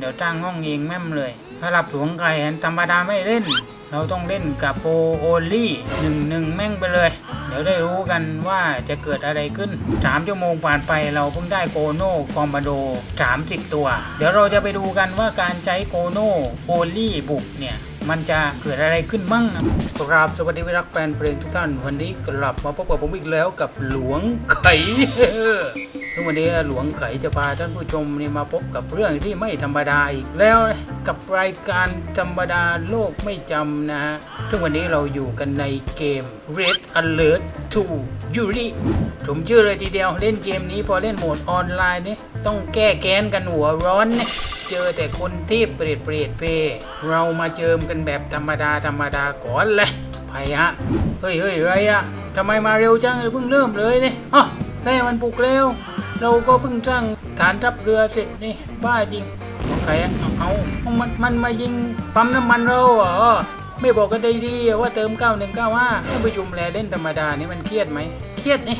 เดี๋ยวจ้างห้องเองแม่มเลยถ้าหลับหลวงไก่ธรรมดาไม่เล่น เราต้องเล่นกับโปโอลี่หนึ่งหนึ่งแม่งไปเลย เดี๋ยวได้รู้กันว่าจะเกิดอะไรขึ้นสามชั่วโมงผ่านไปเราเพิ่งได้โกโน่คอมบาโดสามสิบตัว เดี๋ยวเราจะไปดูกันว่าการใช้โกโน่โอลี่บุกเนี่ย มันจะเกิดอะไรขึ้นมั่งนะครับสวัสดีวิรักแฟนเพลงทุกท่าน วันนี้กลับมาพบกับผมอีกแล้วกับหลวงไข่ ซึ่งวันนี้หลวงไขจะพาท่านผู้ชมนี่มาพบกับเรื่องที่ไม่ธรรมดาอีกแล้วกับรายการธรรมดาโลกไม่จำนะฮะซึ่งวันนี้เราอยู่กันในเกม Red Alert 2 Yuri ผมชื่อเลยทีเดียวเล่นเกมนี้พอเล่นโหมดออนไลน์เนี่ยต้องแก้แค้นกันหัวร้อนเนี่ยเจอแต่คนที่เปรตเปรตเพเรามาเจิมกันแบบธรรมดาธรรมดาก่อนเลยไปฮะเฮ้ยเฮ้ยไรอะทำไมมาเร็วจังเพิ่งเริ่มเลยเนี่ยอ๋อแม่มันปลุกเร็ว เราก็เพิ่งสร้างฐานทัพเรือเสร็จนี่บ้าจริงของใครอะเอาเอามันมันมายิงปั๊มน้ำมันเราเหรอไม่บอกกันได้ดีว่าเติม9195ถ้าไปชุมแลเล่นธรรมดานี่มันเครียดไหมเครียดนี่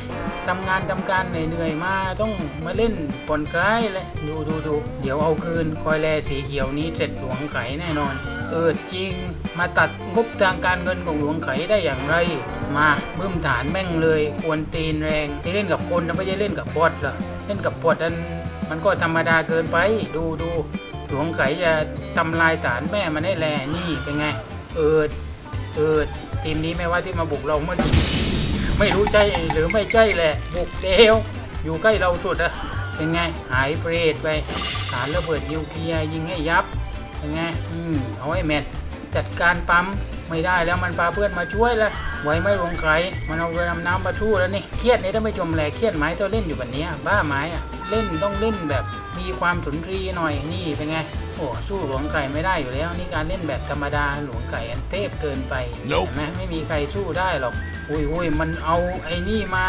ทำงานทำการเหนื่อยๆมาต้องมาเล่นผ่อนคลายเลยดูดูดูเดี๋ยวเอาคืนคอยแลสีเขียวนี้เสร็จหลวงไขแน่นอน เออจริง มาตัดงบทางการเงินของหลวงไขได้อย่างไร มาบึ้มฐานแม่งเลย ควรตีนแรงที่เล่นกับคนนะไม่ใช่เล่นกับบอทเหรอ เล่นกับบอทนั้นมันก็ธรรมดาเกินไป ดูดูหลวงไขจะทำลายฐานแม่มันให้แลนี่เป็นไง เอิดเอิดทีมนี้ไม่ว่าที่มาบุกเราเมื่อกี้ไม่รู้ใช่หรือไม่ใช่แหละ บุกเดียวอยู่ใกล้เราสุดอะเป็นไง หายเปรตไปฐานระเบิดนิวเคลียร์ยิงให้ยับเป็นไง อืมเอาไอ้แมทจัดการปั๊ม ไม่ได้แล้วมันพาเพื่อนมาช่วยละไหวไหม่ลงใครมันเอาเรือดำน้ำมาทู่แล้วนี่เครียดนี่ถ้าไม่ชมแลเครียดไหมตัวเล่นอยู่แบบเนี้ยบ้าไหมอะเล่นต้องเล่นแบบมีความสุนทรีย์หน่อยนี่เป็นไงโอ้สู้หลวงไก่ไม่ได้อยู่แล้ว นี่การเล่นแบบธรรมดาหลวงไก่อันเทพเกินไป Nope เห็นไหมไม่มีใครสู้ได้หรอกอุ้ยอุ้ยมันเอาไอ้นี่มา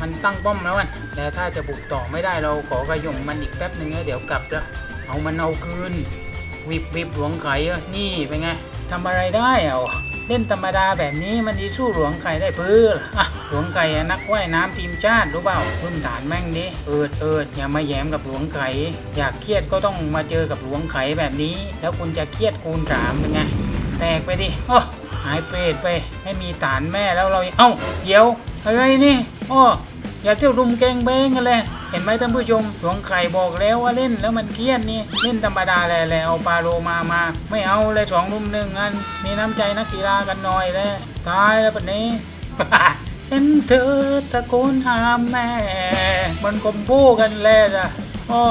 มันตั้งป้อมแล้วมันแต่ถ้าจะบุกต่อไม่ได้เราขอกระยงมันอีกแป๊บหนึ่งนะเดี๋ยวกลับแล้วเอามันเอาคืนวิบวิบหลวงไข่อะนี่เป็นไง ทำอะไรได้เอะเล่นธรรมดาแบบนี้มันดีสู้หลวงไข่ได้เพื่ออะหลวงไข่นักว่ายน้ำทีมชาติรู้เปล่าพื้นฐานแม่งดิเอิดเอิดอย่ามาแย้มกับหลวงไข่อยากเครียดก็ต้องมาเจอกับหลวงไข่แบบนี้ แล้วคุณจะเครียดคูณสามเป็นไงแตกไปดิโอ้หายเปรตไปไม่มีฐานแม่แล้วเราเอ้าเดี๋ยวอะไรนี่อ้ออยากเที่ยวรุมแกงแบงกันเลย เห็นไหมท่านผู้ชมหลวงไข่บอกแล้วว่าเล่นแล้วมันเครียดนี่เล่นธรรมดาแหละแหละเอาปลาโลมามา ไม่เอาเลยสองรุมหนึ่งอัน มีน้ำใจนักกีฬากันหน่อยแล้วตายแล้วปัจนี้เห็นเธอตะโกนหาแม่ มันคอมโบกันแล้วจ้ะอ้อ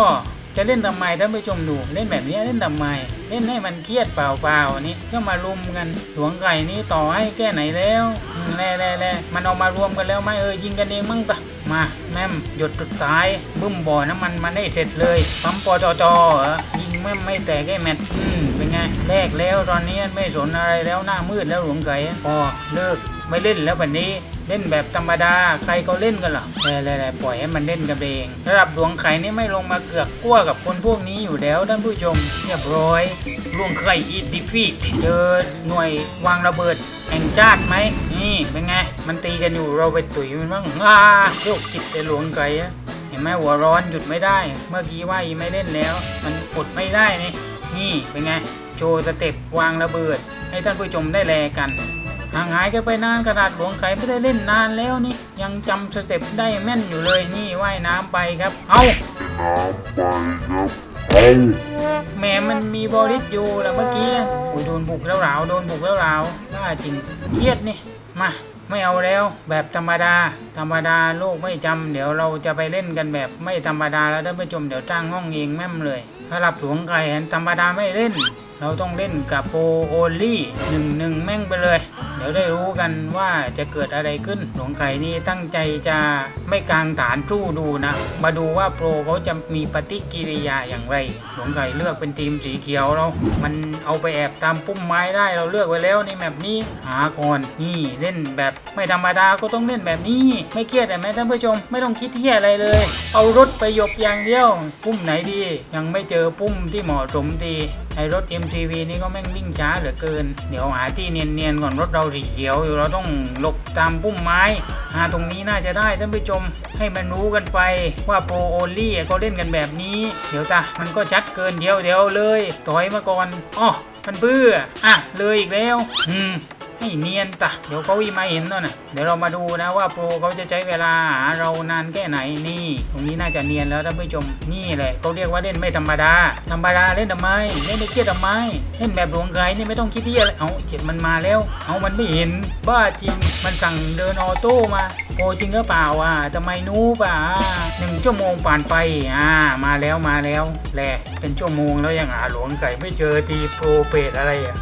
จะเล่นทำไมท่านผู้ชมดูเล่นแบบนี้เล่นทำไม เล่นให้มันเครียดเปล่าๆนี่ก็มารุมกันหลวงไก่นี่ต่อให้แค่ไหนแล้วแล่แล่แล่มันเอามารวมกันแล้วไหมเออยิงกันเองมั่งปะ มาแม่มหยดจุดตายบึ้มบ่อน้ำมันมันได้เสร็จเลยปั๊มปอตอตอยิงแม่มไม่แตกไอ้แมทอืมเป็นไงแลกแล้วตอนนี้ไม่สนอะไรแล้วหน้ามืดแล้วหลวงไก่พอเลิกไม่เล่นแล้วแบบนี้เล่นแบบธรรมดาใครเขาเล่นกันหรอแล่ๆๆปล่อยให้มันเล่นกันเอง ระดับหลวงไข่นี่ไม่ลงมาเกือกกลัวกับคนพวกนี้อยู่แล้วท่านผู้ชมเรียบร้อยหลวงไข่อีดดิฟีเจอหน่วยวางระเบิดแห่งชาติไหม นี่เป็นไง มันตีกันอยู่เราไปตุ๋ยมันบ้างอ้าโรคจิตแต่หลวงไก่อะเห็นไหมหัวร้อนหยุดไม่ได้ เมื่อกี้ว่าอีไม่เล่นแล้ว มันอดไม่ได้นี่นี่เป็นไง โชว์สเต็ปวางระเบิด ให้ท่านผู้ชมได้แลกันห่างหายกันไปนานกระดาษหลวงไข่ไม่ได้เล่นนานแล้วนี่ ยังจำสเต็ปได้แม่นอยู่เลยนี่ว่ายน้ำไปครับ เอา Hey. แหมมันมีบอลิสอยู่แล้วเมื่อกี้โอ้ยโดนบุกแล้วหลาวโดนบุกแล้วหลาวน่าจริงเครียดนี่ มาไม่เอาแล้วแบบธรรมดา ธรรมดาโลกไม่จำเดี๋ยวเราจะไปเล่นกันแบบไม่ธรรมดาแล้วท่านผู้ชมเดี๋ยวจ้างห้องเองแม่มเลยถ้าหลับหลวงไก่ธรรมดาไม่เล่น เราต้องเล่นกับโปรโอลี่หนึ่งหนึ่งแม่งไปเลย ดี๋ยวได้รู้กันว่าจะเกิดอะไรขึ้น หลวงไข่นี่ตั้งใจจะไม่กางฐานสู้ดูนะ มาดูว่าโปรเขาจะมีปฏิกิริยาอย่างไร หลวงไข่เลือกเป็นทีมสีเขียวเรา มันเอาไปแอบตามพุ่มไม้ได้เราเลือกไว้แล้วในแมปนี้หาก่อนนี่เล่นแบบไม่ธรรมดาก็ต้องเล่นแบบนี้ ไม่เครียดแต่แม้ท่านผู้ชมไม่ต้องคิดที่อะไรเลย เอารถไปหยบอย่างเดียว ปุ่มไหนดี ยังไม่เจอปุ่มที่เหมาะสมดีไอรถ MTV นี่ก็แม่งวิ่งช้าเหลือเกิน เดี๋ยวหาที่เนียนๆก่อนรถเราสีเขียวอยู่เราต้องหลบตามพุ่มไม้หาตรงนี้น่าจะได้ท่านผู้ชมให้มันรู้กันไปว่าโปรโอลี่เขาเล่นกันแบบนี้ เดี๋ยวตามันก็ชัดเกินเดี๋ยวเดี๋ยวเลย ถอยมาก่อนอ๋อมันเบื่ออะเลยอีกแล้ว อืม ให้เนียนตะเดี๋ยวเขาอีมาเห็นแล้วนะเดี๋ยวเรามาดูนะว่าโปรเขาจะใช้เวลาหาเรานานแค่ไหนนี่ ตรงนี้น่าจะเนียนแล้วท่านผู้ชมนี่แหละเขาเรียกว่าเล่นไม่ธรรมดา ธรรมดาเล่นทำไมเล่นในเครียดทำไมเล่นแบบหลวงไก่นี่ไม่ต้องคิดที่อะไรเอาเจ็บมันมาแล้ว เอามันไม่เห็นบ้าจริงมันสั่งเดินออโต้มาโปรจริงก็เปล่าอะทำไมนู้ป่ะหนึ่งชั่วโมงผ่านไปอ่ามาแล้วมาแล้วแหละเป็นชั่วโมงแล้วยังหาหลวงไก่ไม่เจอทีโปรเปรตอะไรอะ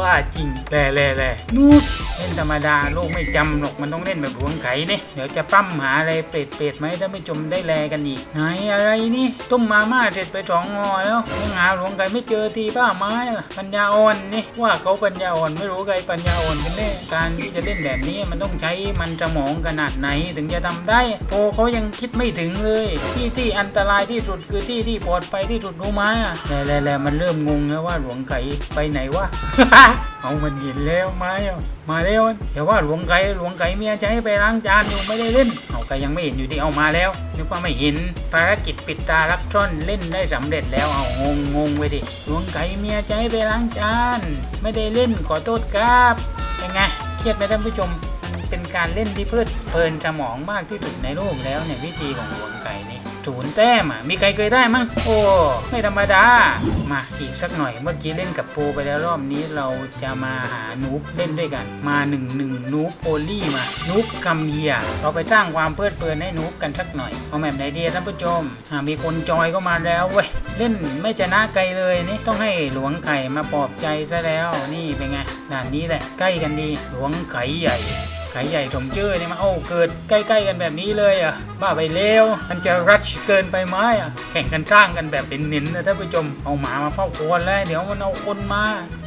บ้าจริงแหล่แหล่แหล่นูบเล่นธรรมดาโลกไม่จำหรอกมันต้องเล่นแบบหลวงไก่นี่เดี๋ยวจะปั้มหาอะไรเปรตเปรตๆไหมถ้าไม่จมได้แลกันอีกไหนอะไรนี่ต้มมาม่าเสร็จไปสองงอแล้วยังหาหลวงไก่ไม่เจอทีป้าไม้ล่ะปัญญาอ่อนนี่ว่าเขาปัญญาอ่อนไม่รู้ใครปัญญาอ่อนกันแน่การที่จะเล่นแบบนี้มันต้องใช้มันสมองขนาดไหนถึงจะทำได้โปรเขายังคิดไม่ถึงเลย ที่ที่อันตรายที่สุดคือที่ที่ปลอดภัยที่สุดรู้ไหมอะแล่แล่แล่มันเริ่มงงแล้วว่าหลวงไก่ไปไหนวะเอามันเห็นแล้วไหมอะมาแล้วอย่าว่าหลวงไก่หลวงไก่เมียจะให้ไปล้างจานอยู่ไม่ได้เล่นเอาไก่ยังไม่เห็นอยู่ดีเอามาแล้วนึกว่าไม่เห็นภารกิจปิดตาลักช่อนเล่นได้สำเร็จแล้วเอางงงงไปดิหลวงไก่เมียจะให้ไปล้างจาน ไม่ได้เล่นขอโทษครับยังไงเครียดไหมท่านผู้ชมเป็นการเล่นที่เพลิดเพลินสมองมากที่สุดในโลกแล้วเนี่ยวิธีของหลวงไก่นี่ศูนย์แต้มอะมีใครเคยได้มั้งโอ้ไม่ธรรมดา มาอีกสักหน่อย เมื่อกี้เล่นกับโปรไปแล้วรอบนี้เราจะมาหานูบเล่นด้วยกัน มาหนึ่งหนึ่งนูบโอลี่มานูบคัมเฮีย เราไปสร้างความเพลิดเพลินให้นูบกันสักหน่อยเอาแบบไหนดีท่านผู้ชมอ่ามีคนจอยก็มาแล้วเว้ยเล่นไม่ชนะไกลเลยนี่ต้องให้หลวงไข่มาปลอบใจซะแล้วนี่เป็นไงด่านนี้แหละใกล้กันดีหลวงไข่ใหญ่ ไข่ใหญ่สมชื่อเนี่ยมาโอ้เกิดใกล้ ๆ กันแบบนี้เลยอะบ้าไปเร็วมันจะรัชเกินไปไหมอะแข่งกันสร้างกันแบบเป็นนินนะท่านผู้ชมเอาหมามาเฝ้าโคนแล้วเดี๋ยวมันเอาคนมา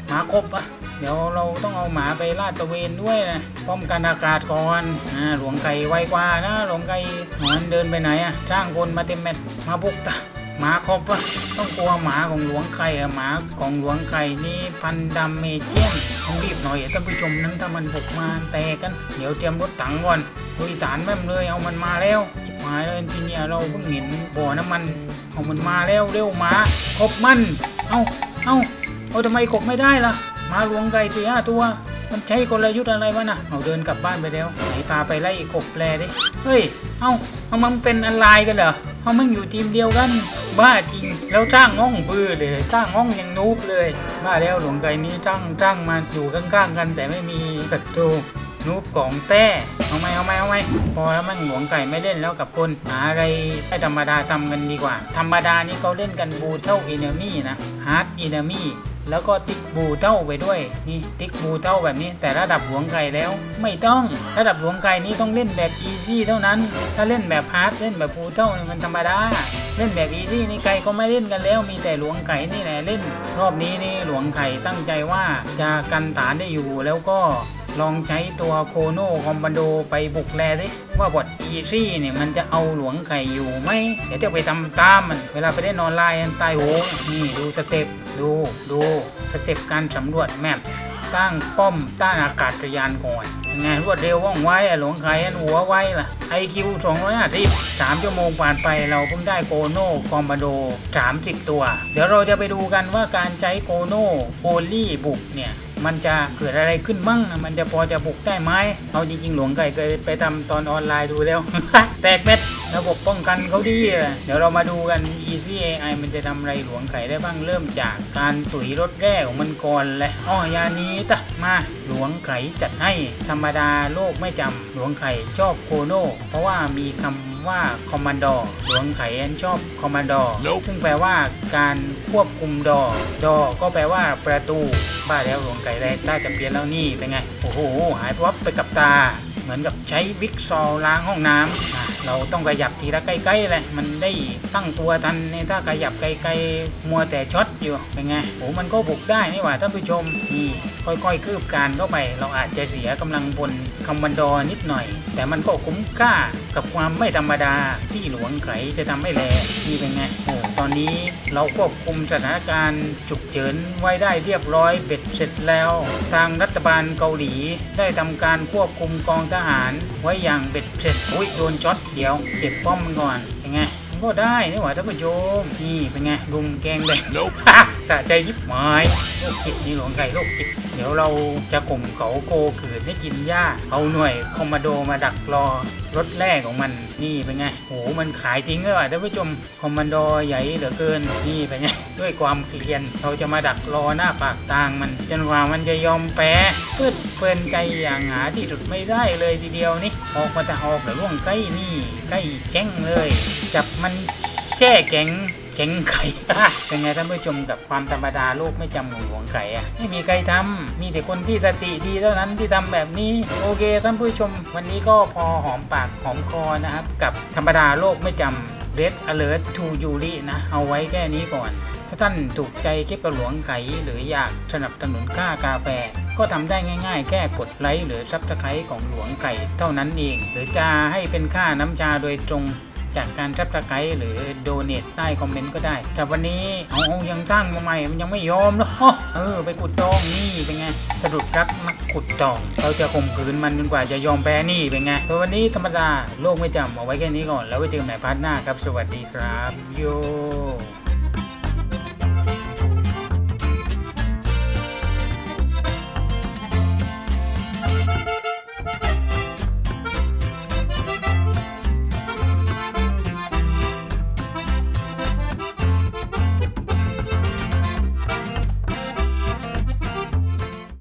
หมาครบอะเดี๋ยวเราต้องเอาหมาไปลาดตะเวนด้วยนะป้องกันอากาศก่อนอ่าหลวงไก่ไวกว่านะหลวงไก่หมันเดินไปไหนอะสร้างคนมาเต็มแมตมาบุกตะ หมาครบะต้องกลัวหมาของหลวงไข่อะหมาของหลวงไข่นี่พันดำเมเจียนต้องรีบหน่อยอะท่านผู้ชมนั้นถ้ามันบุกมาแตกกัน เดี๋ยวเตรียมรถถังก่อนคุยฐานแม่มเลยเอามันมาแล้วจิบหายแล้วทีเนี้ยเราเพิ่งเห็นบ่อน้ำมันเอามันมาแล้วเร็วหมาครบมัน เอาเอาเอาทำไมกบไม่ได้ล่ะหมาหลวงไก่สี่ห้าตัวมันใช้กลยุทธ์อะไรวะน่ะเอาเดินกลับบ้านไปแล้วไหนพาไปไล่กบแปลดิ เฮ้ย เอ้าเอามันเป็นอะไรกันเหรอ เอามันอยู่ทีมเดียวกัน บ้าจริง แล้วจ้างห้องบื้อเลยจ้างห้องยังนูบเลยบ้าแล้วหลวงไก่นี้จ้างจ้างมาอยู่ข้างๆกัน แต่ไม่มีศัตรูนูบของแต้เอาไหมเอาไหมเอาไหมพอแล้วมั่งหลวงไก่ไม่เล่นแล้วกับคนหาอะไรไปธรรมดาทำกันดีกว่า ธรรมดานี้เขาเล่นกันบูเท่าอินเนอร์มี่นะฮาร์ดอินเนอร์มี่ แล้วก็ติ๊กบูเท่าไปด้วยนี่ติ๊กบูเท่าแบบนี้ แต่ระดับหลวงไก่แล้ว ไม่ต้องระดับหลวงไก่นี้ต้องเล่นแบบอีซี่เท่านั้น ถ้าเล่นแบบฮาร์ดเล่นแบบบูเท่านี่มันธรรมดาเล่นแบบอีซี่นี่ไก่ก็ไม่เล่นกันแล้ว มีแต่หลวงไก่นี่แหละเล่น รอบนี้นี่หลวงไก่ตั้งใจว่าจะกันฐานได้อยู่แล้วก็ลองใช้ตัวโคโนคอมบันโดไปบุกแลดิว่าบท อีซี่เนี่ยมันจะเอาหลวงไก่อยู่ไหมเดี๋ยวจะไปทำตามมัน เวลาไปเล่นออนไลน์ตายโหงนี่ดูสเต็ปดูดูสเต็ปการสำรวจแมปตั้งป้อมต้านอากาศยานก่อนยังไงรวดเร็วว่องไวอะหลวงไก่อันหัวไวล่ะไอคิวสองร้อยห้าสิบสามชั่วโมงผ่านไปเราเพิ่งได้โกโนคอมบันโดสามสิบตัว เดี๋ยวเราจะไปดูกันว่าการใช้โกโนโอลี่บุกเนี่ย มันจะเกิดอะไรขึ้นมั่ง มันจะพอจะบุกได้ไหมเอาจริงๆ หลวงไก่เคยไปทำตอนออนไลน์ดูแล้ว แตกเม็ดระบบป้องกันเขาดี เดี๋ยวเรามาดูกัน Easy AI มันจะทำอะไรหลวงไก่ได้บ้างเริ่มจากการตุ๋ยรถแรกของมันก่อนเลยอ้อยานี้ตะมาหลวงไก่จัดให้ธรรมดาโลกไม่จำหลวงไข่ชอบโคโนเพราะว่ามีคำ ว่าคอมมานดอร์หลวงไข่ชอบคอมมานดอร์ Nope ซึ่งแปลว่าการควบคุมดอ ดอ ก็แปลว่าประตู บ้าแล้วหลวงไก่ได้ต้าจะเปลี่ยนแล้วนี่เป็นไง โอ้โห หายวับไปกับตา เหมือนกับใช้วิกซอลล้างห้องน้ำอะเราต้องขยับทีละใกล้ๆเลย มันได้ตั้งตัวทันเนี่ยถ้าขยับไกลๆมัวแต่ช็อตอยู่ เป็นไงโอ้มันก็บุกได้นี่หว่าท่านผู้ชม นี่ค่อยๆ คืบการเข้าไป เราอาจจะเสียกำลังบนคอมบันดอร์นิดหน่อย แต่มันก็คุ้มค่ากับความไม่ธรรมดาที่หลวงไก่จะทำให้แลนี่เป็นไงโอ้ตอนนี้เราควบคุมสถานการณ์ฉุกเฉินไว้ได้เรียบร้อยเบ็ดเสร็จแล้ว ทางรัฐบาลเกาหลีได้ทำการควบคุมกองทหารไว้อย่างเบ็ดเสร็จอุ้ยโดนช็อตเดี๋ยวเก็บป้อมมันก่อนเป็นไงมันก็ได้นี่หว่าท่านผู้ชมนี่เป็นไงรุมแกงแดง สะใจยิบหมายโรคจิตนี่หลวงไก่โรคจิต เดี๋ยวเราจะข่มเขาโกขืนให้กินหญ้า เอาหน่วยคอมมานโดมาดักรอรถแรกของมันนี่เป็นไงโหมันขายทิ้งเลยว่ะท่านผู้ชมคอมมานโดใหญ่เหลือเกินนี่เป็นไงด้วยความเกลียน เราจะมาดักรอหน้าปากทางมัน จนกว่ามันจะยอมแพ้เพื่อเพื่อนใจอย่างหาที่สุดไม่ได้เลยทีเดียวนี่ออกมาจะออกแต่ล่วงใกล้นี่ใกล้แจ้งเลย จับมันแช่แข็ง เจ๋งไก่เป็นไงท่านผู้ชมกับความธรรมดาโลกไม่จำของหลวงไก่อะไม่มีใครทำมีแต่คนที่สติดีเท่านั้นที่ทำแบบนี้ โอเคท่านผู้ชม วันนี้ก็พอหอมปากหอมคอนะครับ กับธรรมดาโลกไม่จำ Red Alert to Yuri นะ เอาไว้แค่นี้ก่อน ถ้าท่านถูกใจคลิปกับหลวงไก่หรืออยากสนับสนุนค่ากาแฟ ก็ทำได้ง่าย ๆ แค่กดไลค์หรือซับสไครต์ของหลวงไก่เท่านั้นเอง หรือจะให้เป็นค่าน้ำชาโดยตรง จากการทับสไครต์หรือโดเนทใต้คอมเมนต์ก็ได้ แต่วันนี้เอายังสร้างมาใหม่ มันยังไม่ยอมเนาะเออ ไปขุดจองนี่เป็นไงสะดุดรักมักขุดจอง เราจะข่มขืนมันจนกว่าจะยอมแพ้นี่เป็นไงส่วนวันนี้ธรรมดาโลกไม่จำเอาไว้แค่นี้ก่อน แล้วไว้เจอกันใหม่พาร์ทหน้าครับ สวัสดีครับ โย